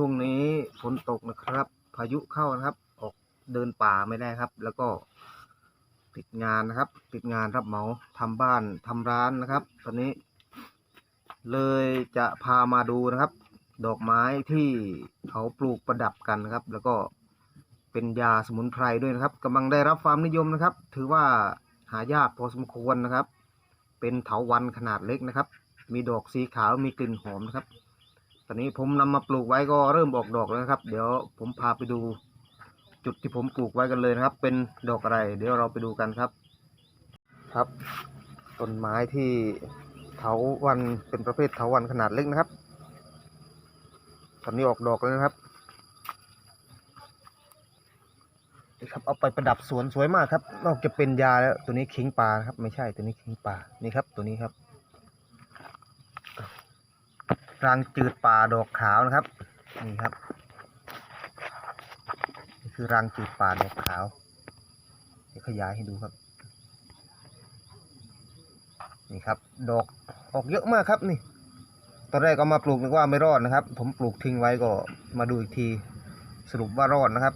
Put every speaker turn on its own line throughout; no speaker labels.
ช่วงนี้ฝนตกนะครับ พายุเข้านะครับ ออกเดินป่าไม่ได้ครับ แล้วก็ติดงานนะครับ ติดงานรับเหมาทำบ้านทำร้านนะครับ ตอนนี้ เลยจะพามาดูนะครับ ดอกไม้ที่เขาปลูกประดับกันนะครับ แล้วก็เป็นยาสมุนไพรด้วยนะครับกำลังได้รับความนิยมนะครับ ถือว่าหายากพอสมควรนะครับ เป็นเถาวัลย์ขนาดเล็กนะครับ มีดอกสีขาวมีกลิ่นหอมนะครับ ตอนนี้ผมนำมาปลูกไว้ก็เริ่มออกดอกแล้วครับ เดี๋ยวผมพาไปดูจุดที่ผมปลูกไว้กันเลยนะครับ เป็นดอกอะไร เดี๋ยวเราไปดูกันครับ ครับต้นไม้ที่เถาวันเป็นประเภทเถาวันขนาดเล็กนะครับ ตอนนี้ออกดอกแล้วนะครับนี่ครับเอาไปประดับสวนสวยมากครับ นอกจากเป็นยาแล้วตัวนี้ขิงป่าครับ ไม่ใช่ตัวนี้ขิงป่านี่ครับตัวนี้ครับ รางจืดป่าดอกขาวนะครับ นี่ครับนี่คือรางจืดป่าดอกขาวเดี๋ยวขยายให้ดูครับ นี่ครับ ดอกออกเยอะมากครับนี่ตอนแรกเอามาปลูกนึกว่าไม่รอดนะครับ ผมปลูกทิ้งไว้ก็มาดูอีกทีสรุปว่ารอดนะครับ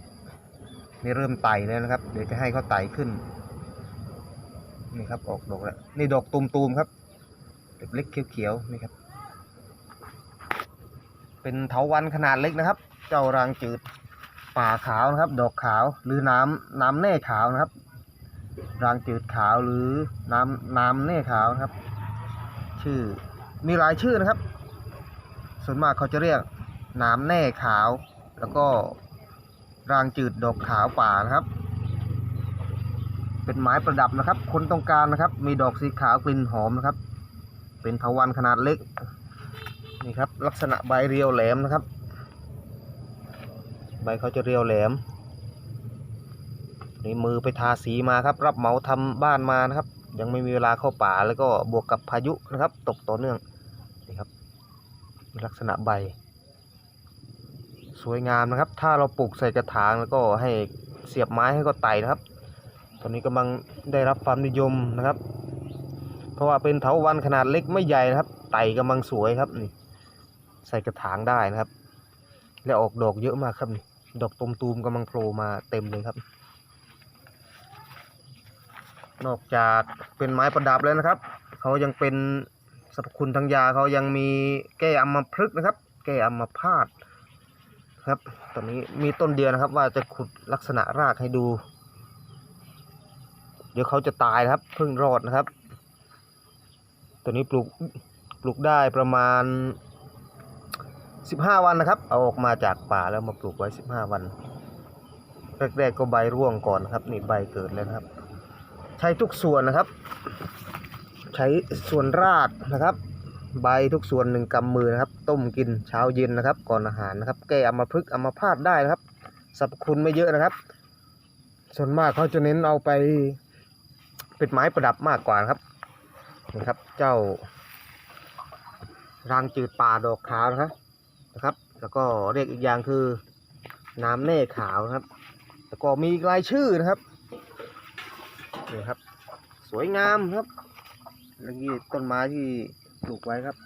นี่เริ่มไต่แล้วนะครับ เดี๋ยวจะให้เขาไต่ขึ้น นี่ครับออกดอกแล้วนี่ดอกตูมๆครับเล็กๆเขียวๆนี่ครับ เป็นเถาวันขนาดเล็กนะครับ เจ้ารางจืดป่าขาวนะครับ ดอกขาวหรือน้ำน้ำแน่ขาวนะครับ รางจืดขาวหรือน้ำน้ำแน่ขาวนะครับ ชื่อมีหลายชื่อนะครับ ส่วนมากเขาจะเรียกน้ำแน่ขาว แล้วก็รางจืดดอกขาวป่านะครับ เป็นไม้ประดับนะครับ คนต้องการนะครับ มีดอกสีขาวกลิ่นหอมนะครับ เป็นเถาวันขนาดเล็ก นี่ครับ ลักษณะใบเรียวแหลมนะครับ ใบเขาจะเรียวแหลมนี่มือไปทาสีมาครับ รับเหมาทำบ้านมานะครับ ยังไม่มีเวลาเข้าป่าแล้วก็บวกกับพายุนะครับ ตกต่อเนื่องนี่ครับลักษณะใบ สวยงามนะครับ ถ้าเราปลูกใส่กระถางแล้วก็ให้เสียบไม้ให้ก็ไต่นะครับ ตอนนี้กำลังได้รับความนิยมนะครับ เพราะว่าเป็นเถาวันขนาดเล็กไม่ใหญ่นะครับ ไต่กำลังสวยครับนี่ ใส่กระถางได้นะครับ และออกดอกเยอะมากครับนี่ดอกตูมๆกำลังโผล่มาเต็มเลยครับ นอกจากเป็นไม้ประดับแล้วนะครับเขายังเป็นสรรพคุณทางยาเขายังมีแก้อัมพฤกษ์นะครับ แก้อัมพาตครับตอนนี้มีต้นเดียวนะครับ ว่าจะขุดลักษณะรากให้ดู เดี๋ยวเขาจะตายนะครับเพิ่งรอดนะครับ ตัวนี้ปลูกปลูกได้ประมาณ 15 วันนะครับ เอาออกมาจากป่าแล้วมาปลูกไว้ 15 วัน แรกๆก็ใบร่วงก่อนนะครับ นี่ใบเกิดแล้วครับ ใช้ทุกส่วนนะครับ ใช้ส่วนรากนะครับ ใบทุกส่วนหนึ่งกำมือนะครับ ต้มกินเช้าเย็นนะครับ ก่อนอาหารนะครับ แก้อัมพฤกอัมาพาตได้นะครับสรรพคุณไม่เยอะนะครับ ส่วนมากเขาจะเน้นเอาไปเป็นไม้ประดับมากกว่านะครับนี่ครับ เจ้ารางจืดป่าดอกขาวนะครับ นะครับ แล้วก็เรียกอีกอย่างคือน้ำแน่ขาวนะครับ แล้วก็มีอีกหลายชื่อนะครับนี่ครับ สวยงามครับแล้วนี่ต้นไม้ที่ปลูกไว้ครับ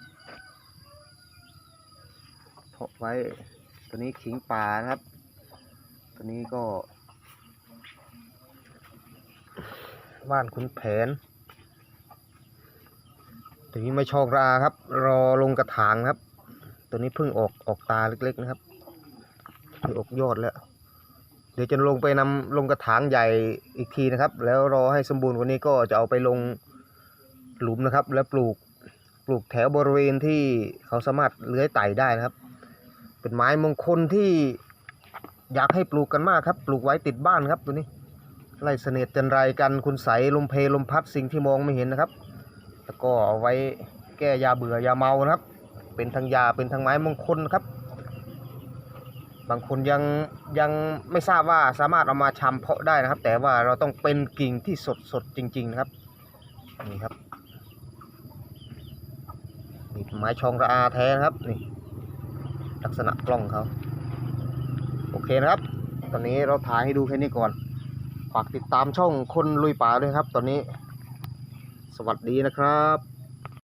เพาะไว้ตัวนี้ขิงป่านะครับ ตัวนี้ก็บ้านคุณแผนตัวนี้ไม่ชอกราครับ รอลงกระถางครับ ตัวนี้เพิ่งออกออกตาเล็กๆนะครับเพิ่งออกยอดแล้ว เดี๋ยวจะลงไปนำลงกระถางใหญ่อีกทีนะครับ แล้วรอให้สมบูรณ์กว่านี้ก็จะเอาไปลงหลุมนะครับ แล้วปลูกปลูกแถวบริเวณที่เขาสามารถเลื้อยไต่ได้นะครับ เป็นไม้มงคลที่อยากให้ปลูกกันมากครับ ปลูกไว้ติดบ้านครับตัวนี้ไล่เสน่ห์จันไรกันคุณใสลมเพลมพัดสิ่งที่มองไม่เห็นนะครับแล้วก็เอาไว้แก้ยาเบื่อยาเมานะครับ เป็นทั้งยาเป็นทั้งไม้มงคลครับ บางคนยังยังไม่ทราบว่าสามารถเอามาชำเพาะได้นะครับ แต่ว่าเราต้องเป็นกิ่งที่สดสดจริง ๆนะครับนี่ครับนี่ไม้ชองระอาแท้นะครับนี่ลักษณะกล้องเขาโอเคนะครับ ตอนนี้เราถ่ายให้ดูแค่นี้ก่อน ฝากติดตามช่องคนลุยป่าด้วยครับ ตอนนี้ สวัสดีนะครับ